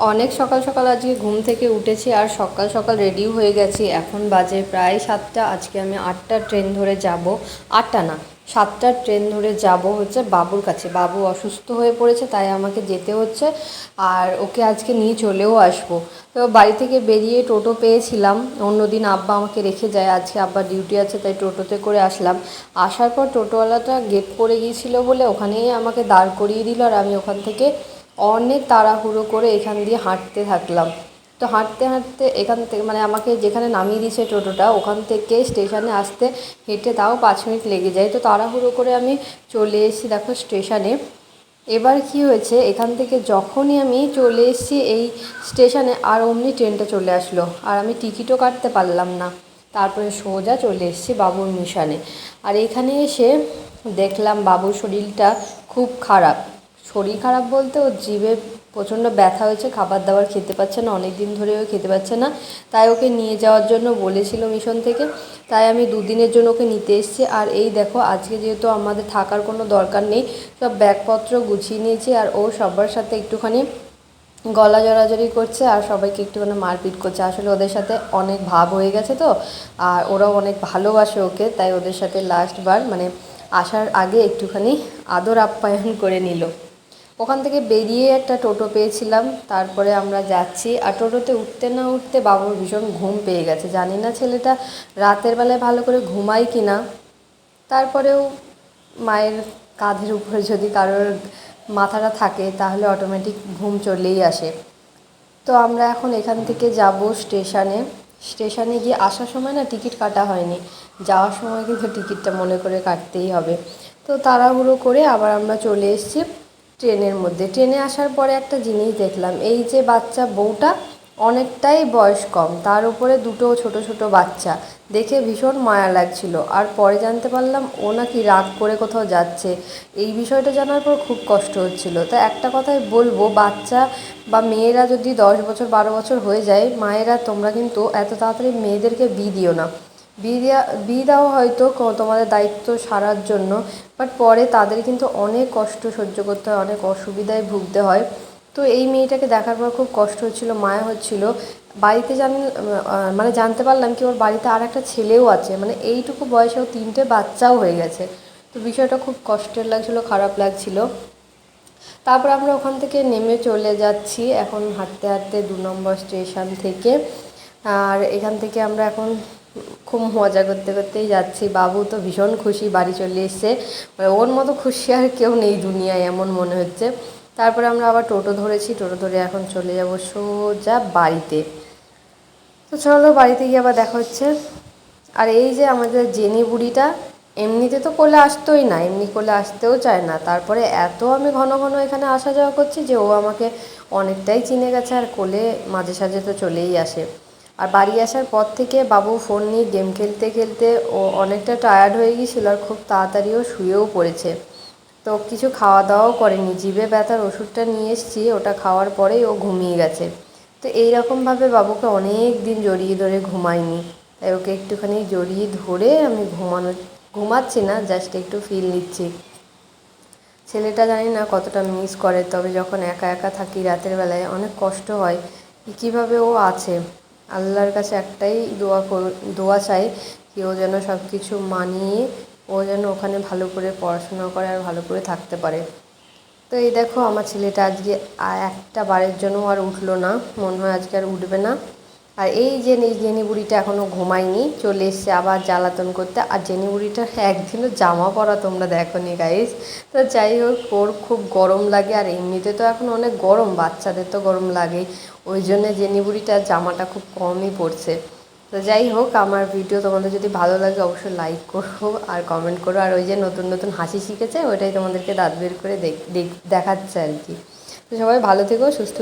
অনেক সকাল সকাল আজকে ঘুম থেকে উঠেছি আর সকাল সকাল রেডিও হয়ে গেছি। এখন বাজে প্রায় সাতটা, আজকে আমি আটটা ট্রেন ধরে যাব। আটটা না সাতটার ট্রেন ধরে যাব হচ্ছে বাবুর কাছে। বাবু অসুস্থ হয়ে পড়েছে, তাই আমাকে যেতে হচ্ছে আর ওকে আজকে নিয়ে চলেও আসব। তো বাড়ি থেকে বেরিয়ে টোটো পেয়েছিলাম। অন্যদিন আব্বা আমাকে রেখে যায়, আজকে আব্বা ডিউটি আছে, তাই টোটোতে করে আসলাম। আসার পর টোটোওয়ালাটা গেট পড়ে গিয়েছিল বলে ওখানেই আমাকে দাঁড় করিয়ে দিল আর আমি ওখান থেকে অনেক তাড়াহুড়ো করে এখান দিয়ে হাঁটতে থাকলাম। তো হাঁটতে হাঁটতে এখান থেকে মানে আমাকে যেখানে নামিয়ে দিয়েছে টোটোটা, ওখান থেকে স্টেশনে আসতে হেঁটে তাও পাঁচ মিনিট লেগে যায়। তো তাড়াহুড়ো করে আমি চলে এসেছি দেখো স্টেশনে। এবার কি হয়েছে, এখান থেকে যখনই আমি চলে এসেছি এই স্টেশনে, আর অমনি ট্রেনটা চলে আসলো। আর আমি টিকিটও কাটতে পারলাম না। তারপরে সোজা চলে এসেছি বাবুর মিশনে। আর এখানে এসে দেখলাম বাবুর শরীরটা খুব খারাপ। শরীর খারাপ বলতে ওর জিভে প্রচণ্ড ব্যথা হয়েছে, খাবার দাবার খেতে পাচ্ছে না অনেক দিন ধরে ও খেতে পাচ্ছে না। তাই ওকে নিয়ে যাওয়ার জন্য বলেছিল মিশন থেকে। তাই আমি দুদিনের জন্য ওকে নিতে এসেছি। আর এই দেখো, আজকে যেহেতু আমাদের থাকার কোনো দরকার নেই, সব ব্যাগপত্র গুছিয়ে নিয়েছি আর ও সবার সাথে একটুখানি গলা জড়াজড়ি করছে আর সবাইকে একটুখানি মারপিট করছে। আসলে ওদের সাথে অনেক ভাব হয়ে গেছে তো, আর ওরাও অনেক ভালোবাসে ওকে, তাই ওদের সাথে লাস্টবার মানে আসার আগে একটুখানি আদর আপ্যায়ন করে নিল। ওখান থেকে বেরিয়ে একটা টোটো পেয়েছিলাম, তারপরে আমরা যাচ্ছি। আর টোটোতে উঠতে না উঠতে বাবুর ভীষণ ঘুম পেয়ে গেছে। জানি না ছেলেটা রাতের বেলায় ভালো করে ঘুমায় কি না তারপরেও মায়ের কাঁধের উপরে যদি কারোর মাথাটা থাকে, তাহলে অটোমেটিক ঘুম চলেই আসে। তো আমরা এখন এখান থেকে যাব স্টেশনে। স্টেশনে গিয়ে আসার সময় না টিকিট কাটা হয়নি। যাওয়ার সময় কিন্তু টিকিটটা মনে করে কাটতেই হবে। তো তাড়াহুড়ো করে আবার আমরা চলে এসেছি। ট্রেনের মধ্যে। ট্রেনে আসার পরে একটা জিনিস দেখলাম, এই যে বাচ্চা বউটা অনেকটাই বয়স কম, তার উপরে দুটো ছোট ছোট বাচ্চা। দেখে ভীষণ মায়া লাগছিল, আর পরে জানতে পারলাম ও নাকি রাগ করে কোথাও যাচ্ছে। এই বিষয়টা জানার পর খুব কষ্ট হচ্ছিল। তা একটা কথাই বলব, বাচ্চা বা মেয়েরা যদি দশ বছর, বারো বছর হয়ে যায়, মায়েরা তোমরা কিন্তু এত তাড়াতাড়ি মেয়েদেরকে বিয়ে দিও না। বিয়ে দেওয়া হয়তো তোমাদের দায়িত্ব সারার জন্য বাট পরে তাদের কিন্তু অনেক কষ্ট সহ্য করতে হয়, অনেক অসুবিধায় ভুগতে হয়। তো এই মেয়েটাকে দেখার পর খুব কষ্ট হচ্ছিল, মায়া হচ্ছিল। বাড়িতে জান মানে জানতে পারলাম কি ওর বাড়িতে আর একটা ছেলেও আছে মানে এইটুকু বয়সেও তিনটে বাচ্চাও হয়ে গেছে। তো বিষয়টা খুব কষ্টের লাগছিল, খারাপ লাগছিল। তারপর আমরা ওখান থেকে নেমে চলে যাচ্ছি, এখন হাঁটতে হাঁটতে দু নম্বর স্টেশন থেকে। আর এখান থেকে আমরা এখন খুব মজা করতে করতেই যাচ্ছি। বাবু তো ভীষণ খুশি, বাড়ি চলে এসছে। মানে ওর মতো খুশি আর কেউ নেই দুনিয়ায়, এমন মনে হচ্ছে। তারপরে আমরা আবার টোটো ধরেছি, টোটো ধরে এখন চলে যাব সোজা বাড়িতে। তো চলো বাড়িতে গিয়ে আবার দেখা হচ্ছে। আর এই যে আমাদের জেনি বুড়িটা, এমনিতে তো কোলে আসতোই না, এমনি কোলে আসতেও চায় না। তারপরে এত আমি ঘন ঘন এখানে আসা যাওয়া করছি যে ও আমাকে অনেকটাই চিনে গেছে আর কোলে মাঝে সাঝে তো চলেই আসে। আর বাড়ি আসার পর থেকে বাবু ফোন নিয়ে গেম খেলতে খেলতে ও অনেকটা টায়ার্ড হয়ে গিয়েছিল আর খুব তাড়াতাড়িও শুয়েও পড়েছে। তো কিছু খাওয়া দাওয়াও করেনি। জিভে ব্যথার ওষুধটা নিয়ে এসেছি, ওটা খাওয়ার পরেই ও ঘুমিয়ে গেছে। তো এই রকমভাবে বাবুকে অনেক দিন জড়িয়ে ধরে ঘুমাইনি তাই ওকে একটুখানি জড়িয়ে ধরে আমি ঘুমানো, ঘুমাচ্ছি না জাস্ট একটু ফিল নিচ্ছি। ছেলেটা জানি না কতটা মিস করে, তবে যখন একা একা থাকি রাতের বেলায় অনেক কষ্ট হয় কীভাবে ও আছে? আল্লাহর কাছে একটাই দোয়া দোয়া চাই কি ও যেন সব কিছু মানিয়ে ও যেন ওখানে ভালো করে পড়াশোনা করে আর ভালো করে থাকতে পারে। তো এই দেখো, আমার ছেলেটা আজকে একটা বারের জন্য আর উঠল না। মনে হয় আজকে আর উঠবে না। আর এই যে জেনি বুড়িটা এখনও ঘুমায়নি, চলে এসছে আবার জ্বালাতন করতে। আর জেনি বুড়িটার একদিনও জামা পরা তোমরা দেখো নি গাইস তো যাই হোক, ওর খুব গরম লাগে, আর এমনিতে তো এখন অনেক গরম, বাচ্চাদের তো গরম লাগে ওই জন্য জেনি বুড়িটার জামাটা খুব কমই পড়ছে তো যাই হোক, আমার ভিডিও তোমাদের যদি ভালো লাগে, অবশ্যই লাইক করো আর কমেন্ট করো। আর ওই যে নতুন নতুন হাসি শিখেছে, ওইটাই তোমাদেরকে দাঁত বের করে দেখ, দেখ- দেখাচ্ছে আর কি। তো সবাই ভালো থেকো, সুস্থ